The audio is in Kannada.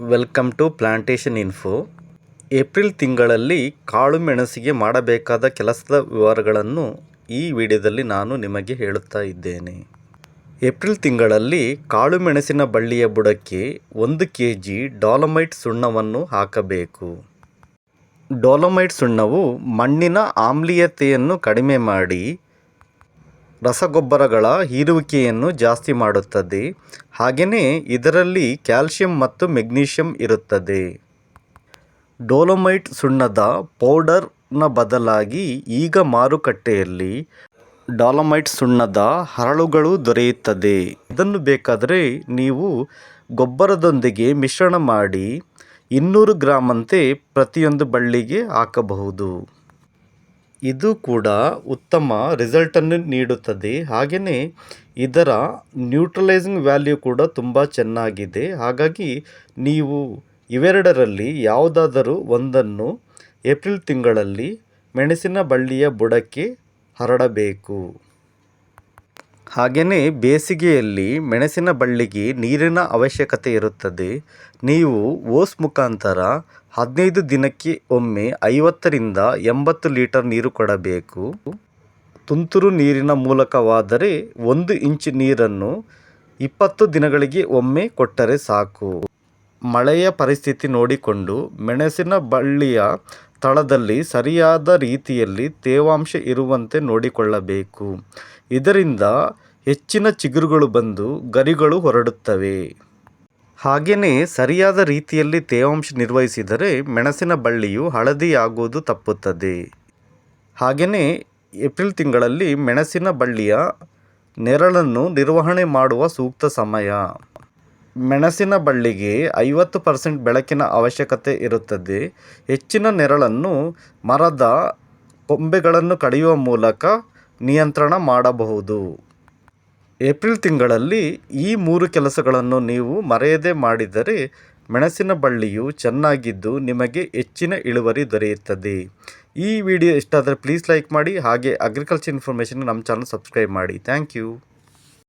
Welcome to plantation info April ತಿಂಗಳಲ್ಲಿ ಕಾಳು ಮೆಣಸಿಗೆ ಮಾಡಬೇಕಾದ ಕೆಲಸದ ವಿವರಗಳನ್ನು ಈ ವಿಡಿಯೋದಲ್ಲಿ ನಾನು ನಿಮಗೆ ಹೇಳುತ್ತಾ ಇದ್ದೇನೆ. ಏಪ್ರಿಲ್ ತಿಂಗಳಲ್ಲಿ ಕಾಳು ಮೆಣಸಿನ ಬಳ್ಳಿಯ ಬುಡಕ್ಕೆ ಒಂದು ಕೆ ಜಿ ಡಾಲಮೈಟ್ ಸುಣ್ಣವನ್ನು ಹಾಕಬೇಕು. ಡೋಲಮೈಟ್ ಸುಣ್ಣವು ಮಣ್ಣಿನ ಆಮ್ಲೀಯತೆಯನ್ನು ಕಡಿಮೆ ಮಾಡಿ ರಸಗೊಬ್ಬರಗಳ ಹೀರುವಿಕೆಯನ್ನು ಜಾಸ್ತಿ ಮಾಡುತ್ತದೆ. ಹಾಗೆಯೇ ಇದರಲ್ಲಿ ಕ್ಯಾಲ್ಸಿಯಂ ಮತ್ತು ಮೆಗ್ನೀಷಿಯಂ ಇರುತ್ತದೆ. ಡೋಲೊಮೈಟ್ ಸುಣ್ಣದ ಪೌಡರ್ನ ಬದಲಾಗಿ ಈಗ ಮಾರುಕಟ್ಟೆಯಲ್ಲಿ ಡಾಲೊಮೈಟ್ ಸುಣ್ಣದ ಹರಳುಗಳು ದೊರೆಯುತ್ತದೆ. ಇದನ್ನು ಬೇಕಾದರೆ ನೀವು ಗೊಬ್ಬರದೊಂದಿಗೆ ಮಿಶ್ರಣ ಮಾಡಿ ಇನ್ನೂರು ಗ್ರಾಮಂತೆ ಪ್ರತಿಯೊಂದು ಬಳ್ಳಿಗೆ ಹಾಕಬಹುದು. ಇದು ಕೂಡ ಉತ್ತಮ ರಿಸಲ್ಟನ್ನು ನೀಡುತ್ತದೆ. ಹಾಗೆಯೇ ಇದರ ನ್ಯೂಟ್ರಲೈಸಿಂಗ್ ವ್ಯಾಲ್ಯೂ ಕೂಡ ತುಂಬ ಚೆನ್ನಾಗಿದೆ. ಹಾಗಾಗಿ ನೀವು ಇವೆರಡರಲ್ಲಿ ಯಾವುದಾದರೂ ಒಂದನ್ನು ಏಪ್ರಿಲ್ ತಿಂಗಳಲ್ಲಿ ಮೆಣಸಿನ ಬಳ್ಳಿಯ ಬುಡಕ್ಕೆ ಹರಡಬೇಕು. ಹಾಗೆಯೇ ಬೇಸಿಗೆಯಲ್ಲಿ ಮೆಣಸಿನ ಬಳ್ಳಿಗೆ ನೀರಿನ ಅವಶ್ಯಕತೆ ಇರುತ್ತದೆ. ನೀವು ಓಸ್ ಮುಖಾಂತರ ಹದಿನೈದು ದಿನಕ್ಕೆ ಒಮ್ಮೆ ಐವತ್ತರಿಂದ ಎಂಬತ್ತು ಲೀಟರ್ ನೀರು ಕೊಡಬೇಕು. ತುಂತುರು ನೀರಿನ ಮೂಲಕವಾದರೆ ಒಂದು ಇಂಚು ನೀರನ್ನು ಇಪ್ಪತ್ತು ದಿನಗಳಿಗೆ ಒಮ್ಮೆ ಕೊಟ್ಟರೆ ಸಾಕು. ಮಳೆಯ ಪರಿಸ್ಥಿತಿ ನೋಡಿಕೊಂಡು ಮೆಣಸಿನ ಬಳ್ಳಿಯ ತಳದಲ್ಲಿ ಸರಿಯಾದ ರೀತಿಯಲ್ಲಿ ತೇವಾಂಶ ಇರುವಂತೆ ನೋಡಿಕೊಳ್ಳಬೇಕು. ಇದರಿಂದ ಹೆಚ್ಚಿನ ಚಿಗುರುಗಳು ಬಂದು ಗರಿಗಳು ಹೊರಡುತ್ತವೆ. ಹಾಗೆಯೇ ಸರಿಯಾದ ರೀತಿಯಲ್ಲಿ ತೇವಾಂಶ ನಿರ್ವಹಿಸಿದರೆ ಮೆಣಸಿನ ಬಳ್ಳಿಯು ಹಳದಿಯಾಗುವುದು ತಪ್ಪುತ್ತದೆ. ಹಾಗೆಯೇ ಏಪ್ರಿಲ್ ತಿಂಗಳಲ್ಲಿ ಮೆಣಸಿನ ಬಳ್ಳಿಯ ನೆರಳನ್ನು ನಿರ್ವಹಣೆ ಮಾಡುವ ಸೂಕ್ತ ಸಮಯ. ಮೆಣಸಿನ ಬಳ್ಳಿಗೆ ಐವತ್ತು ಪರ್ಸೆಂಟ್ ಬೆಳಕಿನ ಅವಶ್ಯಕತೆ ಇರುತ್ತದೆ. ಹೆಚ್ಚಿನ ನೆರಳನ್ನು ಮರದ ಕೊಂಬೆಗಳನ್ನು ಕಡಿಯುವ ಮೂಲಕ ನಿಯಂತ್ರಣ ಮಾಡಬಹುದು. ಏಪ್ರಿಲ್ ತಿಂಗಳಲ್ಲಿ ಈ ಮೂರು ಕೆಲಸಗಳನ್ನು ನೀವು ಮರೆಯದೆ ಮಾಡಿದರೆ ಮೆಣಸಿನ ಬಳ್ಳಿಯು ಚೆನ್ನಾಗಿದ್ದು ನಿಮಗೆ ಹೆಚ್ಚಿನ ಇಳುವರಿ ದೊರೆಯುತ್ತದೆ. ಈ ವಿಡಿಯೋ ಇಷ್ಟ ಆದರೆ ಪ್ಲೀಸ್ ಲೈಕ್ ಮಾಡಿ, ಹಾಗೆ ಅಗ್ರಿಕಲ್ಚರ್ ಇನ್ಫಾರ್ಮೇಷನ್ ನಮ್ಮ ಚಾನಲ್ ಸಬ್ಸ್ಕ್ರೈಬ್ ಮಾಡಿ. Thank you